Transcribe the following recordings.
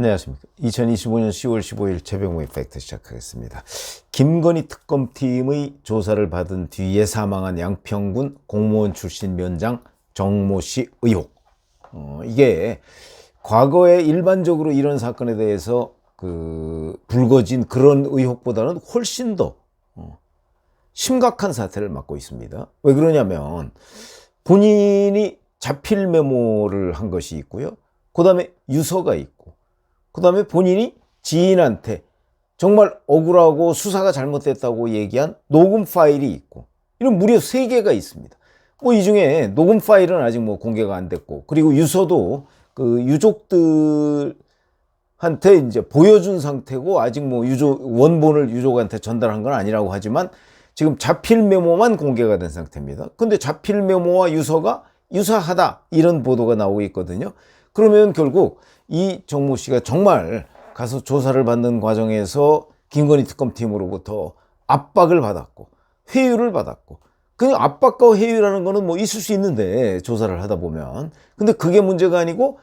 안녕하십니까. 2025년 10월 15일 최병무의 팩트 시작하겠습니다. 김건희 특검팀의 조사를 받은 뒤에 사망한 양평군 공무원 출신 면장 정모 씨 의혹. 어, 이게 과거에 일반적으로 이런 사건에 대해서 그 불거진 그런 의혹보다는 훨씬 더 어, 심각한 사태를 맡고 있습니다. 왜 그러냐면 본인이 자필 메모를 한 것이 있고요. 그 다음에 유서가 있고, 그 다음에 본인이 지인한테 정말 억울하고 수사가 잘못됐다고 얘기한 녹음 파일이 있고, 이런 무려 세 개가 있습니다. 뭐 이 중에 녹음 파일은 아직 뭐 공개가 안 됐고, 그리고 유서도 그 유족들한테 이제 보여준 상태고, 아직 뭐 유족, 원본을 유족한테 전달한 건 아니라고 하지만, 지금 자필 메모만 공개가 된 상태입니다. 근데 자필 메모와 유서가 유사하다 이런 보도가 나오고 있거든요. 그러면 결국 이 정모 씨가 정말 가서 조사를 받는 과정에서 김건희 특검팀으로부터 압박을 받았고 회유를 받았고 그 압박과 회유라는 거는 뭐 있을 수 있는데 조사를 하다 보면 근데 그게 문제가 아니고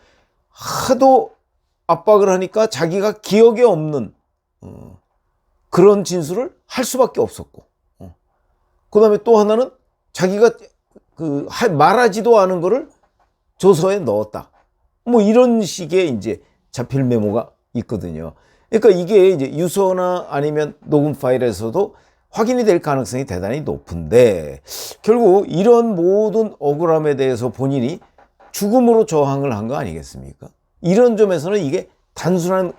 하도 압박을 하니까 자기가 기억에 없는 어, 그런 진술을 할 수밖에 없었고 어. 그 다음에 또 하나는 자기가 그 말하지도 않은 거를 조서에 넣었다. 뭐 이런 식의 이제 자필 메모가 있거든요. 그러니까 이게 이제 유서나 아니면 녹음 파일에서도 확인이 될 가능성이 대단히 높은데 결국 이런 모든 억울함에 대해서 본인이 죽음으로 저항을 한 거 아니겠습니까? 이런 점에서는 이게 단순한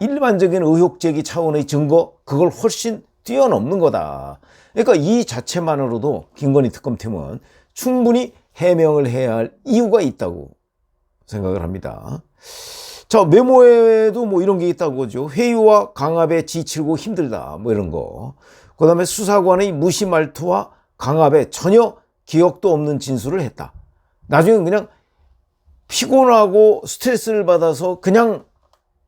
일반적인 의혹 제기 차원의 증거 그걸 훨씬 뛰어넘는 거다. 그러니까 이 자체만으로도 김건희 특검팀은 충분히 해명을 해야 할 이유가 있다고 생각을 합니다. 자, 메모에도 뭐 이런 게 있다고 하죠. 회유와 강압에 지치고 힘들다. 뭐 이런 거. 그 다음에 수사관의 무시 말투와 강압에 전혀 기억도 없는 진술을 했다. 나중에 그냥 피곤하고 스트레스를 받아서 그냥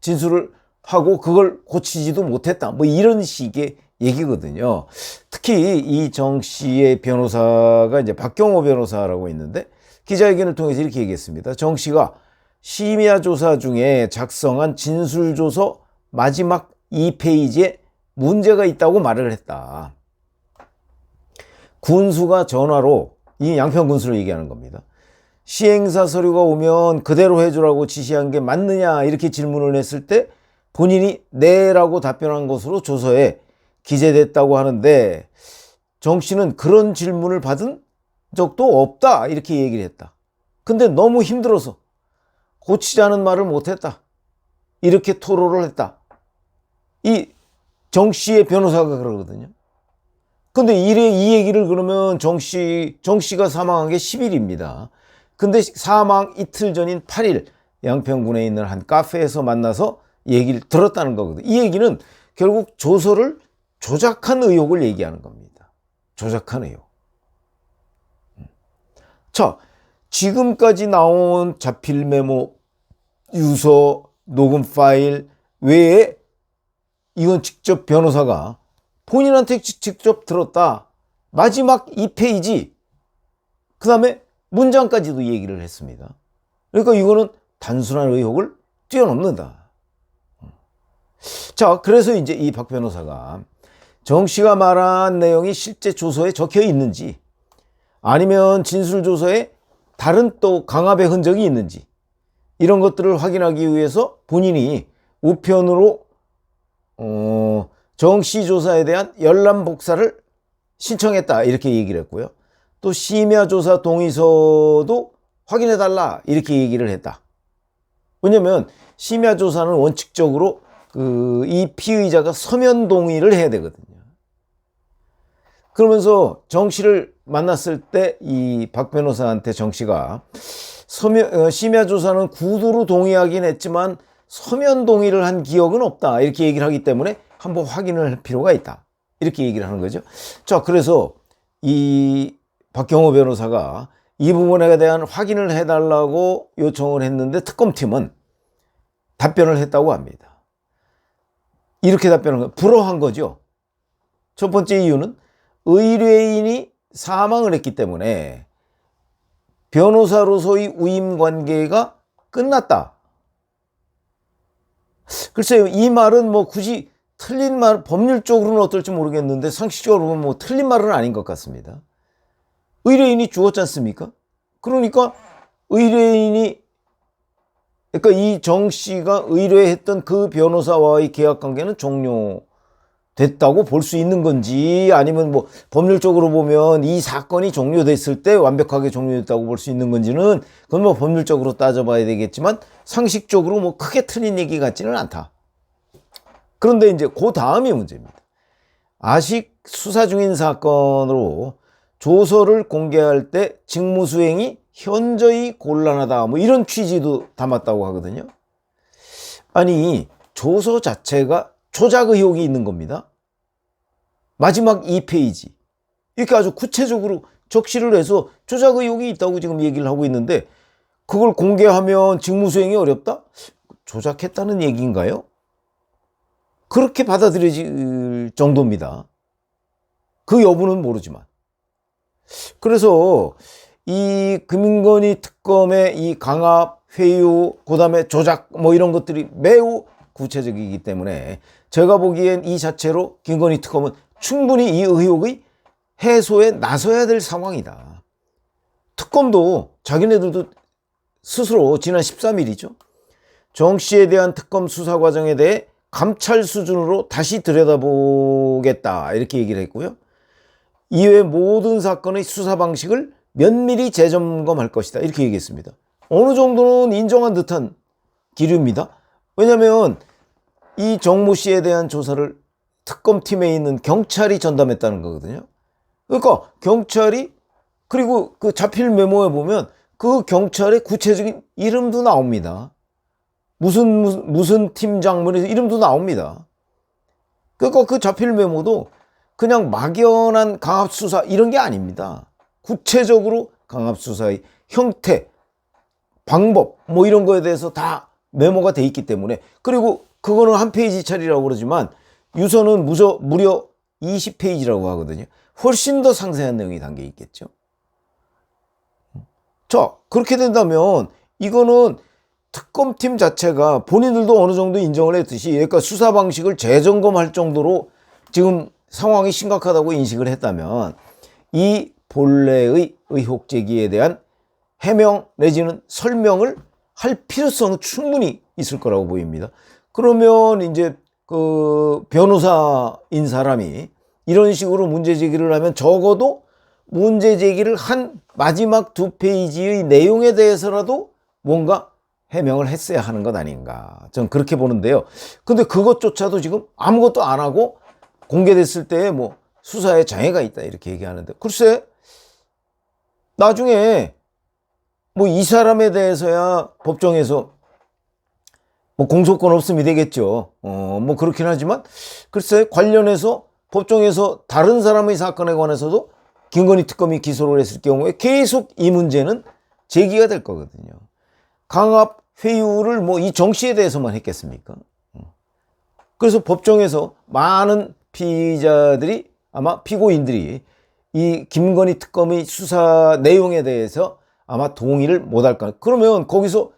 진술을 하고 그걸 고치지도 못했다. 뭐 이런 식의 얘기거든요. 특히 이정 씨의 변호사가 이제 박경호 변호사라고 있는데 기자회견을 통해서 이렇게 얘기했습니다. 정 씨가 심야 조사 중에 작성한 진술 조서 마지막 2페이지에 문제가 있다고 말을 했다. 군수가 전화로 이 양평 군수를 얘기하는 겁니다. 시행사 서류가 오면 그대로 해주라고 지시한 게 맞느냐 이렇게 질문을 했을 때 본인이 네라고 답변한 것으로 조서에 기재됐다고 하는데 정 씨는 그런 질문을 받은 적도 없다 이렇게 얘기를 했다. 근데 너무 힘들어서 고치자는 말을 못했다. 이렇게 토로를 했다. 이 정 씨의 변호사가 그러거든요. 근데 이래 이 얘기를 그러면 정 씨, 정 씨가 사망한 게 10일입니다. 근데 사망 이틀 전인 8일 양평군에 있는 한 카페에서 만나서 얘기를 들었다는 거거든요. 이 얘기는 결국 조서를 조작한 의혹을 얘기하는 겁니다. 조작한 의혹. 음. 자, 지금까지 나온 자필 메모, 유서, 녹음 파일 외에 이건 직접 변호사가 본인한테 직접 들었다. 마지막 2페이지, 그 다음에 문장까지도 얘기를 했습니다. 그러니까 이거는 단순한 의혹을 뛰어넘는다. 음. 자, 그래서 이제 이 박 변호사가 정 씨가 말한 내용이 실제 조서에 적혀 있는지 아니면 진술 조서에 다른 또 강압의 흔적이 있는지 이런 것들을 확인하기 위해서 본인이 우편으로 어, 정씨 조사에 대한 열람 복사를 신청했다 이렇게 얘기를 했고요. 또 심야 조사 동의서도 확인해 달라 이렇게 얘기를 했다. 왜냐면 심야 조사는 원칙적으로 그 이 피의자가 서면 동의를 해야 되거든요. 그러면서 정 씨를 만났을 때 이 박 변호사한테 정 씨가 서면, 어, 심야 조사는 구두로 동의하긴 했지만 서면 동의를 한 기억은 없다. 이렇게 얘기를 하기 때문에 한번 확인을 할 필요가 있다. 이렇게 얘기를 하는 거죠. 자, 그래서 이 박경호 변호사가 이 부분에 대한 확인을 해달라고 요청을 했는데 특검팀은 답변을 했다고 합니다. 이렇게 답변한 거, 불허한 거죠. 첫 번째 이유는 의뢰인이 사망을 했기 때문에 변호사로서의 우임 관계가 끝났다. 글쎄요, 이 말은 뭐 굳이 틀린 말, 법률적으로는 어떨지 모르겠는데 상식적으로 보면 뭐 틀린 말은 아닌 것 같습니다. 의뢰인이 죽었지 않습니까? 그러니까 의뢰인이 그러니까 이 정 씨가 의뢰했던 그 변호사와의 계약 관계는 종료 됐다고 볼 수 있는 건지 아니면 뭐 법률적으로 보면 이 사건이 종료됐을 때 완벽하게 종료됐다고 볼 수 있는 건지는 그건 뭐 법률적으로 따져봐야 되겠지만 상식적으로 뭐 크게 틀린 얘기 같지는 않다. 그런데 이제 그 다음이 문제입니다. 아직 수사 중인 사건으로 조서를 공개할 때 직무 수행이 현저히 곤란하다. 뭐 이런 취지도 담았다고 하거든요. 아니, 조서 자체가 조작 의혹이 있는 겁니다. 마지막 2페이지. 이렇게 아주 구체적으로 적시를 해서 조작 의혹이 있다고 지금 얘기를 하고 있는데 그걸 공개하면 직무수행이 어렵다? 조작했다는 얘기인가요? 그렇게 받아들여질 정도입니다. 그 여부는 모르지만. 그래서 이 금인건이 특검의 이 강압, 회유, 그 다음에 조작 뭐 이런 것들이 매우 구체적이기 때문에 제가 보기엔 이 자체로 김건희 특검은 충분히 이 의혹의 해소에 나서야 될 상황이다. 특검도 자기네들도 스스로 지난 13일이죠. 정 씨에 대한 특검 수사 과정에 대해 감찰 수준으로 다시 들여다보겠다 이렇게 얘기를 했고요. 이외 모든 사건의 수사 방식을 면밀히 재점검할 것이다 이렇게 얘기했습니다. 어느 정도는 인정한 듯한 기류입니다. 왜냐하면 이 정모 씨에 대한 조사를 특검팀에 있는 경찰이 전담했다는 거거든요. 그러니까 경찰이 그리고 그 자필 메모에 보면 그 경찰의 구체적인 이름도 나옵니다. 무슨 무슨, 무슨 팀장 뭐 이름도 나옵니다. 그러니까 그 자필 메모도 그냥 막연한 강압 수사 이런 게 아닙니다. 구체적으로 강압 수사의 형태, 방법 뭐 이런 거에 대해서 다 메모가 돼 있기 때문에 그리고 그거는 한 페이지 차리라고 그러지만 유서는 무저, 무려 20페이지라고 하거든요. 훨씬 더 상세한 내용이 담겨 있겠죠. 자, 그렇게 된다면 이거는 특검팀 자체가 본인들도 어느 정도 인정을 했듯이 그러니까 수사 방식을 재점검할 정도로 지금 상황이 심각하다고 인식을 했다면 이 본래의 의혹 제기에 대한 해명 내지는 설명을 할 필요성은 충분히 있을 거라고 보입니다. 그러면 이제 그 변호사인 사람이 이런 식으로 문제 제기를 하면 적어도 문제 제기를 한 마지막 두 페이지의 내용에 대해서라도 뭔가 해명을 했어야 하는 것 아닌가. 전 그렇게 보는데요. 근데 그것조차도 지금 아무것도 안 하고 공개됐을 때 뭐 수사에 장애가 있다 이렇게 얘기하는데 글쎄 나중에 뭐 이 사람에 대해서야 법정에서 뭐 공소권 없음이 되겠죠. 어, 뭐 그렇긴 하지만 글쎄 관련해서 법정에서 다른 사람의 사건에 관해서도 김건희 특검이 기소를 했을 경우에 계속 이 문제는 제기가 될 거거든요. 강압 회유를 뭐 이 정 씨에 대해서만 했겠습니까? 어. 그래서 법정에서 많은 피의자들이 아마 피고인들이 이 김건희 특검의 수사 내용에 대해서 아마 동의를 못할 거야. 그러면 거기서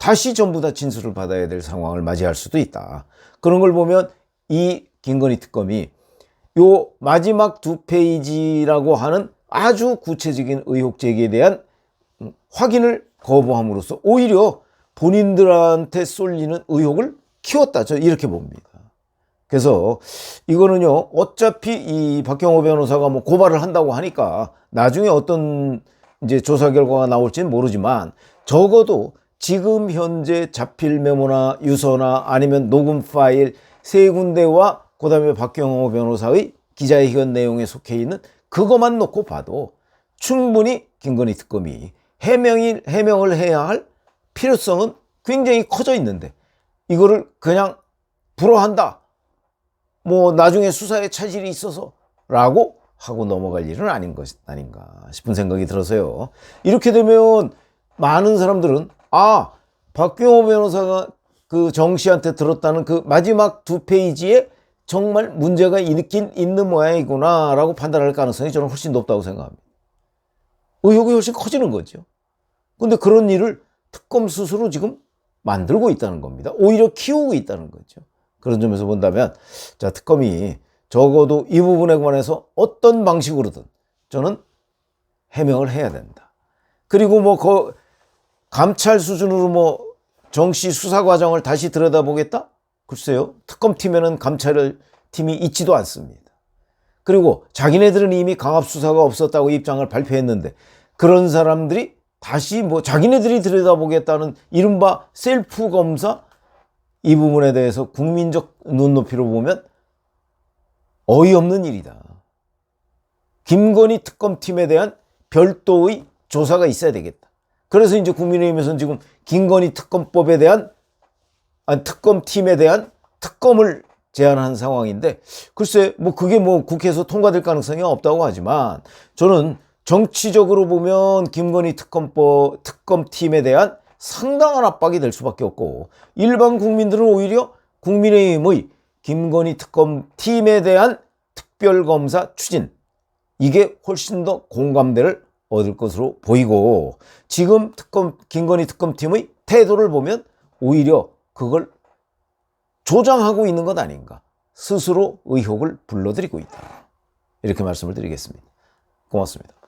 다시 전부 다 진술을 받아야 될 상황을 맞이할 수도 있다. 그런 걸 보면 이 김건희 특검이 요 마지막 두 페이지라고 하는 아주 구체적인 의혹 제기에 대한 확인을 거부함으로써 오히려 본인들한테 쏠리는 의혹을 키웠다. 저 이렇게 봅니다. 그래서 이거는요, 어차피 이 박경호 변호사가 뭐 고발을 한다고 하니까 나중에 어떤 이제 조사 결과가 나올지는 모르지만 적어도 지금 현재 자필 메모나 유서나 아니면 녹음 파일 세 군데와 그 다음에 박경호 변호사의 기자회견 내용에 속해 있는 그것만 놓고 봐도 충분히 김건희 특검이 해명이, 해명을 해야 할 필요성은 굉장히 커져 있는데 이거를 그냥 불허한다. 뭐 나중에 수사에 차질이 있어서 라고 하고 넘어갈 일은 아닌 것 아닌가 싶은 생각이 들어서요. 이렇게 되면 많은 사람들은 아 박경호 변호사가 그 정 씨한테 들었다는 그 마지막 두 페이지에 정말 문제가 있긴 있는 모양이구나 라고 판단할 가능성이 저는 훨씬 높다고 생각합니다. 의혹이 훨씬 커지는 거죠. 근데 그런 일을 특검 스스로 지금 만들고 있다는 겁니다. 오히려 키우고 있다는 거죠. 그런 점에서 본다면, 자, 특검이 적어도 이 부분에 관해서 어떤 방식으로든 저는 해명을 해야 된다. 그리고 뭐, 그, 감찰 수준으로 뭐, 정씨 수사 과정을 다시 들여다보겠다? 글쎄요. 특검팀에는 감찰 팀이 있지도 않습니다. 그리고 자기네들은 이미 강압 수사가 없었다고 입장을 발표했는데 그런 사람들이 다시 뭐 자기네들이 들여다보겠다는 이른바 셀프 검사 이 부분에 대해서 국민적 눈높이로 보면 어이없는 일이다. 김건희 특검팀에 대한 별도의 조사가 있어야 되겠다. 그래서 이제 국민의힘에서는 지금 김건희 특검법에 대한 아니, 특검팀에 대한 특검을 제안한 상황인데 글쎄 뭐 그게 뭐 국회에서 통과될 가능성이 없다고 하지만 저는 정치적으로 보면 김건희 특검법 특검팀에 대한 상당한 압박이 될 수밖에 없고 일반 국민들은 오히려 국민의힘의 김건희 특검팀에 대한 특별검사 추진 이게 훨씬 더 공감대를 얻을 것으로 보이고 지금 특검 김건희 특검팀의 태도를 보면 오히려 그걸 조장하고 있는 것 아닌가. 스스로 의혹을 불러들이고 있다. 이렇게 말씀을 드리겠습니다. 고맙습니다